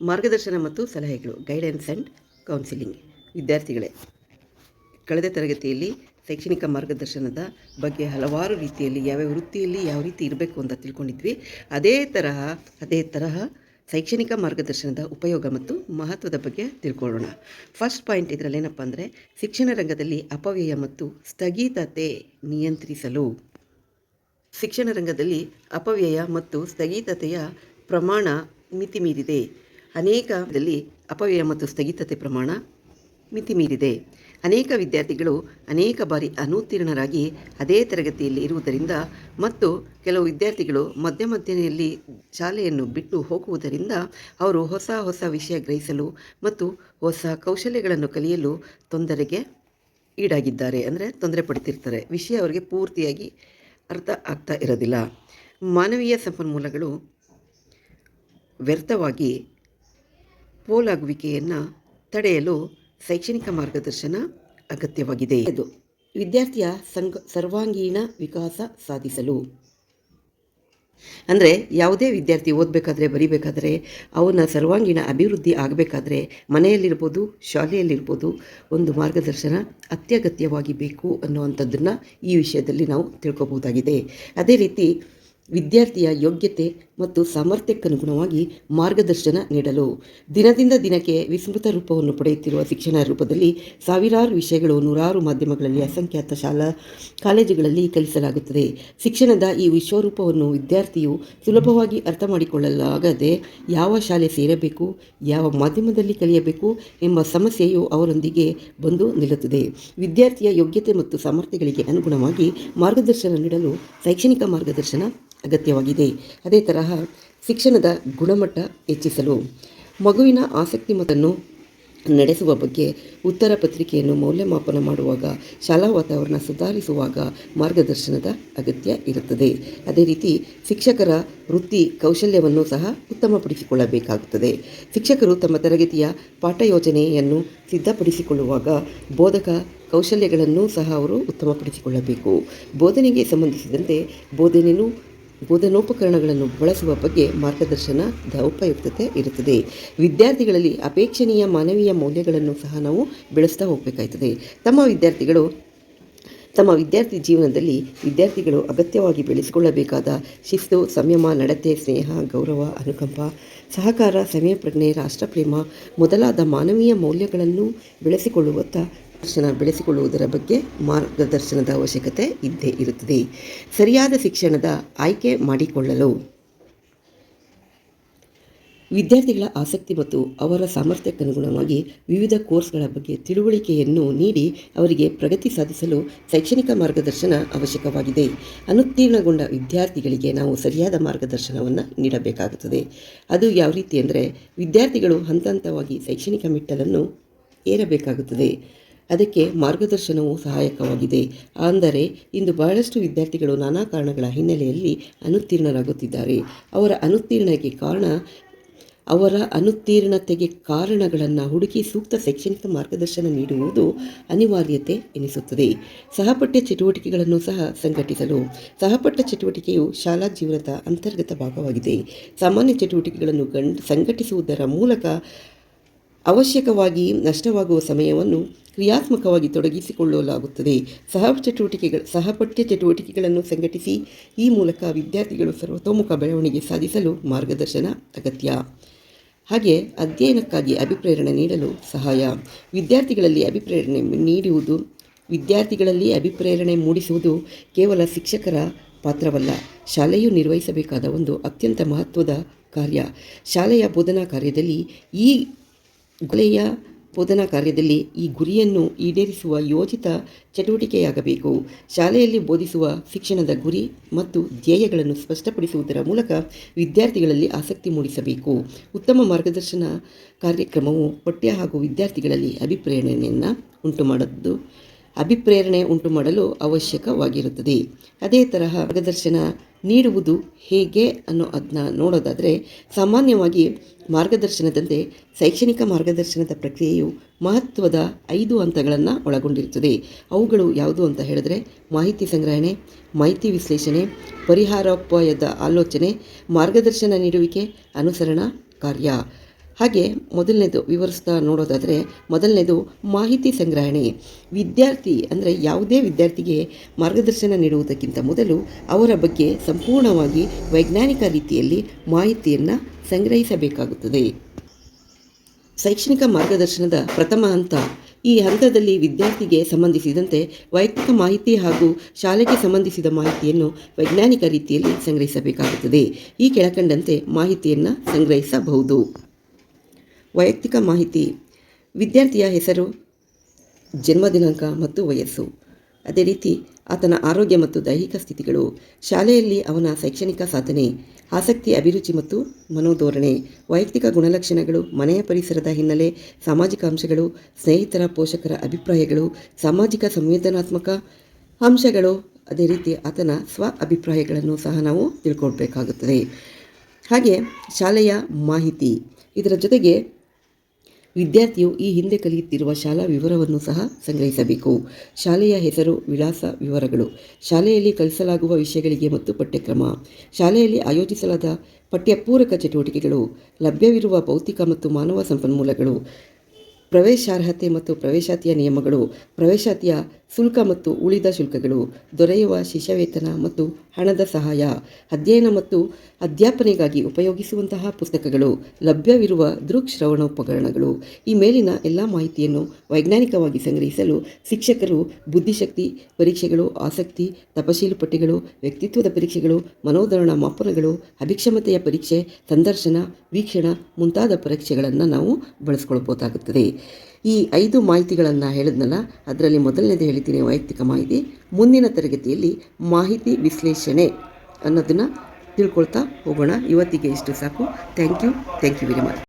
ಮಾರ್ಗದರ್ಶನ ಮತ್ತು ಸಲಹೆಗಳು ಗೈಡೆನ್ಸ್ ಆ್ಯಂಡ್ ಕೌನ್ಸಿಲಿಂಗ್ ವಿದ್ಯಾರ್ಥಿಗಳೇ, ಕಳೆದ ತರಗತಿಯಲ್ಲಿ ಶೈಕ್ಷಣಿಕ ಮಾರ್ಗದರ್ಶನದ ಬಗ್ಗೆ ಹಲವಾರು ರೀತಿಯಲ್ಲಿ, ಯಾವ್ಯಾವ ವೃತ್ತಿಯಲ್ಲಿ ಯಾವ ರೀತಿ ಇರಬೇಕು ಅಂತ ತಿಳ್ಕೊಂಡಿದ್ವಿ. ಅದೇ ತರಹ ಅದೇ ತರಹ ಶೈಕ್ಷಣಿಕ ಮಾರ್ಗದರ್ಶನದ ಉಪಯೋಗ ಮತ್ತು ಮಹತ್ವದ ಬಗ್ಗೆ ತಿಳ್ಕೊಳ್ಳೋಣ. ಫಸ್ಟ್ ಪಾಯಿಂಟ್ ಇದರಲ್ಲಿ ಏನಪ್ಪ ಅಂದರೆ, ಶಿಕ್ಷಣ ರಂಗದಲ್ಲಿ ಅಪವ್ಯಯ ಮತ್ತು ಸ್ಥಗಿತತೆ ನಿಯಂತ್ರಿಸಲು. ಶಿಕ್ಷಣ ರಂಗದಲ್ಲಿ ಅಪವ್ಯಯ ಮತ್ತು ಸ್ಥಗಿತತೆಯ ಪ್ರಮಾಣ ಮಿತಿಮೀರಿದೆ. ಅನೇಕದಲ್ಲಿ ಅಪವ್ಯಯ ಮತ್ತು ಸ್ಥಗಿತತೆ ಪ್ರಮಾಣ ಮಿತಿಮೀರಿದೆ. ಅನೇಕ ವಿದ್ಯಾರ್ಥಿಗಳು ಅನೇಕ ಬಾರಿ ಅನುತ್ತೀರ್ಣರಾಗಿ ಅದೇ ತರಗತಿಯಲ್ಲಿ ಇರುವುದರಿಂದ ಮತ್ತು ಕೆಲವು ವಿದ್ಯಾರ್ಥಿಗಳು ಮಧ್ಯ ಮಧ್ಯೆಯಲ್ಲಿ ಶಾಲೆಯನ್ನು ಬಿಟ್ಟು ಹೋಗುವುದರಿಂದ ಅವರು ಹೊಸ ಹೊಸ ವಿಷಯ ಗ್ರಹಿಸಲು ಮತ್ತು ಹೊಸ ಕೌಶಲ್ಯಗಳನ್ನು ಕಲಿಯಲು ತೊಂದರೆಗೆ ಈಡಾಗಿದ್ದಾರೆ. ಅಂದರೆ ತೊಂದರೆ ಪಡ್ತಿರ್ತಾರೆ. ವಿಷಯ ಅವರಿಗೆ ಪೂರ್ತಿಯಾಗಿ ಅರ್ಥ ಆಗ್ತಾ ಇರೋದಿಲ್ಲ. ಮಾನವೀಯ ಸಂಪನ್ಮೂಲಗಳು ವ್ಯರ್ಥವಾಗಿ ಪೋಲಾಗುವಿಕೆಯನ್ನು ತಡೆಯಲು ಶೈಕ್ಷಣಿಕ ಮಾರ್ಗದರ್ಶನ ಅಗತ್ಯವಾಗಿದೆ. ಇದು ವಿದ್ಯಾರ್ಥಿಯ ಸಂಘ, ಸರ್ವಾಂಗೀಣ ವಿಕಾಸ ಸಾಧಿಸಲು. ಅಂದರೆ ಯಾವುದೇ ವಿದ್ಯಾರ್ಥಿ ಓದಬೇಕಾದ್ರೆ, ಬರಿಬೇಕಾದ್ರೆ, ಅವನ ಸರ್ವಾಂಗೀಣ ಅಭಿವೃದ್ಧಿ ಆಗಬೇಕಾದ್ರೆ ಮನೆಯಲ್ಲಿರ್ಬೋದು, ಶಾಲೆಯಲ್ಲಿರ್ಬೋದು ಒಂದು ಮಾರ್ಗದರ್ಶನ ಅತ್ಯಗತ್ಯವಾಗಿ ಬೇಕು ಅನ್ನುವಂಥದ್ದನ್ನು ಈ ವಿಷಯದಲ್ಲಿ ನಾವು ತಿಳ್ಕೊಬೋದಾಗಿದೆ ಅದೇ ರೀತಿ ವಿದ್ಯಾರ್ಥಿಯ ಯೋಗ್ಯತೆ ಮತ್ತು ಸಾಮರ್ಥ್ಯಕ್ಕನುಗುಣವಾಗಿ ಮಾರ್ಗದರ್ಶನ ನೀಡಲು. ದಿನದಿಂದ ದಿನಕ್ಕೆ ವಿಸ್ಮೃತ ರೂಪವನ್ನು ಪಡೆಯುತ್ತಿರುವ ಶಿಕ್ಷಣ ರೂಪದಲ್ಲಿ ಸಾವಿರಾರು ವಿಷಯಗಳು ನೂರಾರು ಮಾಧ್ಯಮಗಳಲ್ಲಿ ಅಸಂಖ್ಯಾತ ಶಾಲಾ ಕಾಲೇಜುಗಳಲ್ಲಿ ಕಲಿಸಲಾಗುತ್ತದೆ. ಶಿಕ್ಷಣದ ಈ ವಿಶ್ವರೂಪವನ್ನು ವಿದ್ಯಾರ್ಥಿಯು ಸುಲಭವಾಗಿ ಅರ್ಥ ಮಾಡಿಕೊಳ್ಳಲಾಗದೆ ಯಾವ ಶಾಲೆ ಸೇರಬೇಕು, ಯಾವ ಮಾಧ್ಯಮದಲ್ಲಿ ಕಲಿಯಬೇಕು ಎಂಬ ಸಮಸ್ಯೆಯು ಅವರೊಂದಿಗೆ ಬಂದು ನಿಲ್ಲುತ್ತದೆ. ವಿದ್ಯಾರ್ಥಿಯ ಯೋಗ್ಯತೆ ಮತ್ತು ಸಾಮರ್ಥ್ಯಗಳಿಗೆ ಅನುಗುಣವಾಗಿ ಮಾರ್ಗದರ್ಶನ ನೀಡಲು ಶೈಕ್ಷಣಿಕ ಮಾರ್ಗದರ್ಶನ ಅಗತ್ಯವಾಗಿದೆ. ಅದೇ ತರಹ ಶಿಕ್ಷಣದ ಗುಣಮಟ್ಟ ಹೆಚ್ಚಿಸಲು ಮಗುವಿನ ಆಸಕ್ತಿ ಮತನ್ನು ನಡೆಸುವ ಬಗ್ಗೆ ಉತ್ತರ ಪತ್ರಿಕೆಯನ್ನು ಮೌಲ್ಯಮಾಪನ ಮಾಡುವಾಗ, ಶಾಲಾ ವಾತಾವರಣ ಸುಧಾರಿಸುವಾಗ ಮಾರ್ಗದರ್ಶನದ ಅಗತ್ಯ ಇರುತ್ತದೆ. ಅದೇ ರೀತಿ ಶಿಕ್ಷಕರ ವೃತ್ತಿ ಕೌಶಲ್ಯವನ್ನು ಸಹ ಉತ್ತಮಪಡಿಸಿಕೊಳ್ಳಬೇಕಾಗುತ್ತದೆ. ಶಿಕ್ಷಕರು ತಮ್ಮ ತರಗತಿಯ ಪಾಠ ಯೋಜನೆಯನ್ನು ಸಿದ್ಧಪಡಿಸಿಕೊಳ್ಳುವಾಗ ಬೋಧಕ ಕೌಶಲ್ಯಗಳನ್ನು ಸಹ ಅವರು ಉತ್ತಮಪಡಿಸಿಕೊಳ್ಳಬೇಕು. ಬೋಧನೆಗೆ ಸಂಬಂಧಿಸಿದಂತೆ ಬೋಧನೆಯೂ ಬೋಧನೋಪಕರಣಗಳನ್ನು ಬಳಸುವ ಬಗ್ಗೆ ಮಾರ್ಗದರ್ಶನದ ಉಪಯುಕ್ತತೆ ಇರುತ್ತದೆ. ವಿದ್ಯಾರ್ಥಿಗಳಲ್ಲಿ ಅಪೇಕ್ಷಣೀಯ ಮಾನವೀಯ ಮೌಲ್ಯಗಳನ್ನು ಸಹ ನಾವು ಬೆಳೆಸ್ತಾ ಹೋಗಬೇಕಾಯ್ತದೆ. ತಮ್ಮ ವಿದ್ಯಾರ್ಥಿಗಳು, ತಮ್ಮ ವಿದ್ಯಾರ್ಥಿ ಜೀವನದಲ್ಲಿ ವಿದ್ಯಾರ್ಥಿಗಳು ಅಗತ್ಯವಾಗಿ ಬೆಳೆಸಿಕೊಳ್ಳಬೇಕಾದ ಶಿಸ್ತು, ಸಂಯಮ, ನಡತೆ, ಸ್ನೇಹ, ಗೌರವ, ಅನುಕಂಪ, ಸಹಕಾರ ಸಮಯ ಪ್ರಜ್ಞೆ ರಾಷ್ಟ್ರಪ್ರೇಮ ಮೊದಲಾದ ಮಾನವೀಯ ಮೌಲ್ಯಗಳನ್ನು ಬೆಳೆಸಿಕೊಳ್ಳುವತ್ತ ದರ್ಶನ ಬೆಳೆಸಿಕೊಳ್ಳುವುದರ ಬಗ್ಗೆ ಮಾರ್ಗದರ್ಶನದ ಅವಶ್ಯಕತೆ ಇದ್ದೇ ಇರುತ್ತದೆ. ಸರಿಯಾದ ಶಿಕ್ಷಣದ ಆಯ್ಕೆ ಮಾಡಿಕೊಳ್ಳಲು ವಿದ್ಯಾರ್ಥಿಗಳ ಆಸಕ್ತಿ ಮತ್ತು ಅವರ ಸಾಮರ್ಥ್ಯಕ್ಕನುಗುಣವಾಗಿ ವಿವಿಧ ಕೋರ್ಸ್ಗಳ ಬಗ್ಗೆ ತಿಳುವಳಿಕೆಯನ್ನು ನೀಡಿ ಅವರಿಗೆ ಪ್ರಗತಿ ಸಾಧಿಸಲು ಶೈಕ್ಷಣಿಕ ಮಾರ್ಗದರ್ಶನ ಅವಶ್ಯಕವಾಗಿದೆ. ಅನುತ್ತೀರ್ಣಗೊಂಡ ವಿದ್ಯಾರ್ಥಿಗಳಿಗೆ ನಾವು ಸರಿಯಾದ ಮಾರ್ಗದರ್ಶನವನ್ನು ನೀಡಬೇಕಾಗುತ್ತದೆ. ಅದು ಯಾವ ರೀತಿ ಅಂದರೆ ವಿದ್ಯಾರ್ಥಿಗಳು ಹಂತ ಹಂತವಾಗಿ ಶೈಕ್ಷಣಿಕ ಮೆಟ್ಟಲನ್ನು ಏರಬೇಕಾಗುತ್ತದೆ. ಅದಕ್ಕೆ ಮಾರ್ಗದರ್ಶನವು ಸಹಾಯಕವಾಗಿದೆ. ಅಂದರೆ, ಇಂದು ಬಹಳಷ್ಟು ವಿದ್ಯಾರ್ಥಿಗಳು ನಾನಾ ಕಾರಣಗಳ ಹಿನ್ನೆಲೆಯಲ್ಲಿ ಅನುತ್ತೀರ್ಣರಾಗುತ್ತಿದ್ದಾರೆ. ಅವರ ಅನುತ್ತೀರ್ಣಕ್ಕೆ ಕಾರಣ, ಅವರ ಅನುತ್ತೀರ್ಣತೆಗೆ ಕಾರಣಗಳನ್ನು ಹುಡುಕಿ ಸೂಕ್ತ ಶೈಕ್ಷಣಿಕ ಮಾರ್ಗದರ್ಶನ ನೀಡುವುದು ಅನಿವಾರ್ಯತೆ ಎನಿಸುತ್ತದೆ. ಸಹಪಠ್ಯ ಚಟುವಟಿಕೆಗಳನ್ನು ಸಹ ಸಂಘಟಿಸಲು, ಸಹಪಠ್ಯ ಚಟುವಟಿಕೆಯು ಶಾಲಾ ಜೀವನದ ಅಂತರ್ಗತ ಭಾಗವಾಗಿದೆ. ಸಾಮಾನ್ಯ ಚಟುವಟಿಕೆಗಳನ್ನು ಗಂಡ್, ಸಂಘಟಿಸುವುದರ ಮೂಲಕ ಅವಶ್ಯಕವಾಗಿ ನಷ್ಟವಾಗುವ ಸಮಯವನ್ನು ಕ್ರಿಯಾತ್ಮಕವಾಗಿ ತೊಡಗಿಸಿಕೊಳ್ಳಲಾಗುತ್ತದೆ. ಸಹ ಚಟುವಟಿಕೆಗಳ ಸಹಪಠ್ಯ ಚಟುವಟಿಕೆಗಳನ್ನು ಸಂಘಟಿಸಿ ಈ ಮೂಲಕ ವಿದ್ಯಾರ್ಥಿಗಳು ಸರ್ವತೋಮುಖ ಬೆಳವಣಿಗೆ ಸಾಧಿಸಲು ಮಾರ್ಗದರ್ಶನ ಅಗತ್ಯ. ಹಾಗೆ ಅಧ್ಯಯನಕ್ಕಾಗಿ ಅಭಿಪ್ರೇರಣೆ ನೀಡಲು ಸಹಾಯ. ವಿದ್ಯಾರ್ಥಿಗಳಲ್ಲಿ ಅಭಿಪ್ರೇರಣೆ ನೀಡುವುದು, ವಿದ್ಯಾರ್ಥಿಗಳಲ್ಲಿ ಅಭಿಪ್ರೇರಣೆ ಮೂಡಿಸುವುದು ಕೇವಲ ಶಿಕ್ಷಕರ ಪಾತ್ರವಲ್ಲ, ಶಾಲೆಯು ನಿರ್ವಹಿಸಬೇಕಾದ ಒಂದು ಅತ್ಯಂತ ಮಹತ್ವದ ಕಾರ್ಯ. ಶಾಲೆಯ ಬೋಧನಾ ಕಾರ್ಯದಲ್ಲಿ ಈ ಗುಲೆಯ ಬೋಧನಾ ಕಾರ್ಯದಲ್ಲಿ ಈ ಗುರಿಯನ್ನು ಈಡೇರಿಸುವ ಯೋಜಿತ ಚಟುವಟಿಕೆಯಾಗಬೇಕು. ಶಾಲೆಯಲ್ಲಿ ಬೋಧಿಸುವ ಶಿಕ್ಷಣದ ಗುರಿ ಮತ್ತು ಧ್ಯೇಯಗಳನ್ನು ಸ್ಪಷ್ಟಪಡಿಸುವುದರ ಮೂಲಕ ವಿದ್ಯಾರ್ಥಿಗಳಲ್ಲಿ ಆಸಕ್ತಿ ಮೂಡಿಸಬೇಕು. ಉತ್ತಮ ಮಾರ್ಗದರ್ಶನ ಕಾರ್ಯಕ್ರಮವು ಪಠ್ಯ ಹಾಗೂ ವಿದ್ಯಾರ್ಥಿಗಳಲ್ಲಿ ಅಭಿಪ್ರೇರಣೆಯನ್ನು ಉಂಟು ಮಾಡದ್ದು ಅಭಿಪ್ರೇರಣೆ ಉಂಟು ಮಾಡಲು ಅವಶ್ಯಕವಾಗಿರುತ್ತದೆ. ಅದೇ ತರಹ ಮಾರ್ಗದರ್ಶನ ನೀಡುವುದು ಹೇಗೆ ಅನ್ನೋ ಅದನ್ನ ನೋಡೋದಾದರೆ ಸಾಮಾನ್ಯವಾಗಿ ಮಾರ್ಗದರ್ಶನದಂತೆ ಶೈಕ್ಷಣಿಕ ಮಾರ್ಗದರ್ಶನದ ಪ್ರಕ್ರಿಯೆಯು ಮಹತ್ವದ ಐದು ಹಂತಗಳನ್ನು ಒಳಗೊಂಡಿರುತ್ತದೆ. ಅವುಗಳು ಯಾವುದು ಅಂತ ಹೇಳಿದ್ರೆ ಮಾಹಿತಿ ಸಂಗ್ರಹಣೆ, ಮಾಹಿತಿ ವಿಶ್ಲೇಷಣೆ, ಪರಿಹಾರೋಪಾಯದ ಆಲೋಚನೆ, ಮಾರ್ಗದರ್ಶನ ನೀಡುವಿಕೆ, ಅನುಸರಣಾ, ಕಾರ್ಯ. ಹಾಗೆ ಮೊದಲನೇದು ವಿವರಿಸ್ತಾ ನೋಡೋದಾದರೆ ಮೊದಲನೇದು ಮಾಹಿತಿ ಸಂಗ್ರಹಣೆ. ವಿದ್ಯಾರ್ಥಿ ಅಂದರೆ ಯಾವುದೇ ವಿದ್ಯಾರ್ಥಿಗೆ ಮಾರ್ಗದರ್ಶನ ನೀಡುವುದಕ್ಕಿಂತ ಮೊದಲು ಅವರ ಬಗ್ಗೆ ಸಂಪೂರ್ಣವಾಗಿ ವೈಜ್ಞಾನಿಕ ರೀತಿಯಲ್ಲಿ ಮಾಹಿತಿಯನ್ನು ಸಂಗ್ರಹಿಸಬೇಕಾಗುತ್ತದೆ. ಶೈಕ್ಷಣಿಕ ಮಾರ್ಗದರ್ಶನದ ಪ್ರಥಮ ಹಂತ, ಈ ಹಂತದಲ್ಲಿ ವಿದ್ಯಾರ್ಥಿಗೆ ಸಂಬಂಧಿಸಿದಂತೆ ವೈಯಕ್ತಿಕ ಮಾಹಿತಿ ಹಾಗೂ ಶಾಲೆಗೆ ಸಂಬಂಧಿಸಿದ ಮಾಹಿತಿಯನ್ನು ವೈಜ್ಞಾನಿಕ ರೀತಿಯಲ್ಲಿ ಸಂಗ್ರಹಿಸಬೇಕಾಗುತ್ತದೆ. ಈ ಕೆಳಕಂಡಂತೆ ಮಾಹಿತಿಯನ್ನು ಸಂಗ್ರಹಿಸಬಹುದು. ವೈಯಕ್ತಿಕ ಮಾಹಿತಿ. ವಿದ್ಯಾರ್ಥಿಯ ಹೆಸರು, ಜನ್ಮ ದಿನಾಂಕ ಮತ್ತು ವಯಸ್ಸು. ಅದೇ ರೀತಿ ಆತನ ಆರೋಗ್ಯ ಮತ್ತು ದೈಹಿಕ ಸ್ಥಿತಿಗಳು, ಶಾಲೆಯಲ್ಲಿ ಅವನ ಶೈಕ್ಷಣಿಕ ಸಾಧನೆ, ಆಸಕ್ತಿ, ಅಭಿರುಚಿ ಮತ್ತು ಮನೋಧೋರಣೆ, ವೈಯಕ್ತಿಕ ಗುಣಲಕ್ಷಣಗಳು, ಮನೆಯ ಪರಿಸರದ ಹಿನ್ನೆಲೆ, ಸಾಮಾಜಿಕ ಅಂಶಗಳು, ಸ್ನೇಹಿತರ ಪೋಷಕರ ಅಭಿಪ್ರಾಯಗಳು, ಸಾಮಾಜಿಕ ಸಂವೇದನಾತ್ಮಕ ಅಂಶಗಳು, ಅದೇ ರೀತಿ ಆತನ ಸ್ವ ಅಭಿಪ್ರಾಯಗಳನ್ನು ಸಹ ನಾವು ತಿಳ್ಕೊಳ್ಬೇಕಾಗುತ್ತದೆ. ಹಾಗೆ ಶಾಲೆಯ ಮಾಹಿತಿ. ಇದರ ಜೊತೆಗೆ ವಿದ್ಯಾರ್ಥಿಯು ಈ ಹಿಂದೆ ಕಲಿಯುತ್ತಿರುವ ಶಾಲಾ ವಿವರವನ್ನು ಸಹ ಸಂಗ್ರಹಿಸಬೇಕು. ಶಾಲೆಯ ಹೆಸರು, ವಿಳಾಸ, ವಿವರಗಳು. ಶಾಲೆಯಲ್ಲಿ ಕಲಿಸಲಾಗುವ ವಿಷಯಗಳಿಗೆ ಮತ್ತು ಪಠ್ಯಕ್ರಮ. ಶಾಲೆಯಲ್ಲಿ ಆಯೋಜಿಸಲಾದ ಪಠ್ಯಪೂರಕ ಚಟುವಟಿಕೆಗಳು, ಲಭ್ಯವಿರುವ ಭೌತಿಕ ಮತ್ತು ಮಾನವ ಸಂಪನ್ಮೂಲಗಳು, ಪ್ರವೇಶಾರ್ಹತೆ ಮತ್ತು ಪ್ರವೇಶಾತಿಯ ನಿಯಮಗಳು, ಪ್ರವೇಶಾತಿಯ ಶುಲ್ಕ ಮತ್ತು ಉಳಿದ ಶುಲ್ಕಗಳು, ದೊರೆಯುವ ಶಿಷ್ಯವೇತನ ಮತ್ತು ಹಣದ ಸಹಾಯ, ಅಧ್ಯಯನ ಮತ್ತು ಅಧ್ಯಾಪನೆಗಾಗಿ ಉಪಯೋಗಿಸುವಂತಹ ಪುಸ್ತಕಗಳು, ಲಭ್ಯವಿರುವ ದೃಕ್ ಶ್ರವಣೋಪಕರಣಗಳು. ಈ ಮೇಲಿನ ಎಲ್ಲ ಮಾಹಿತಿಯನ್ನು ವೈಜ್ಞಾನಿಕವಾಗಿ ಸಂಗ್ರಹಿಸಲು ಶಿಕ್ಷಕರು ಬುದ್ಧಿಶಕ್ತಿ ಪರೀಕ್ಷೆಗಳು, ಆಸಕ್ತಿ, ತಪಶೀಲು ಪಟ್ಟಿಗಳು, ವ್ಯಕ್ತಿತ್ವದ ಪರೀಕ್ಷೆಗಳು, ಮನೋಧರಣ ಮಾಪನಗಳು, ಅಭಿಕ್ಷಮತೆಯ ಪರೀಕ್ಷೆ, ಸಂದರ್ಶನ, ವೀಕ್ಷಣ ಮುಂತಾದ ಪರೀಕ್ಷೆಗಳನ್ನು ನಾವು ಬಳಸ್ಕೊಳ್ಬೋದಾಗುತ್ತದೆ. ಈ ಐದು ಮಾಹಿತಿಗಳನ್ನು ಹೇಳಿದ್ನಲ್ಲ, ಅದರಲ್ಲಿ ಮೊದಲನೇದು ಹೇಳಿದ್ದೀನಿ ವೈಯಕ್ತಿಕ ಮಾಹಿತಿ. ಮುಂದಿನ ತರಗತಿಯಲ್ಲಿ ಮಾಹಿತಿ ವಿಶ್ಲೇಷಣೆ ಅನ್ನೋದನ್ನು ತಿಳ್ಕೊಳ್ತಾ ಹೋಗೋಣ. ಇವತ್ತಿಗೆ ಇಷ್ಟು ಸಾಕು. Thank you thank you very much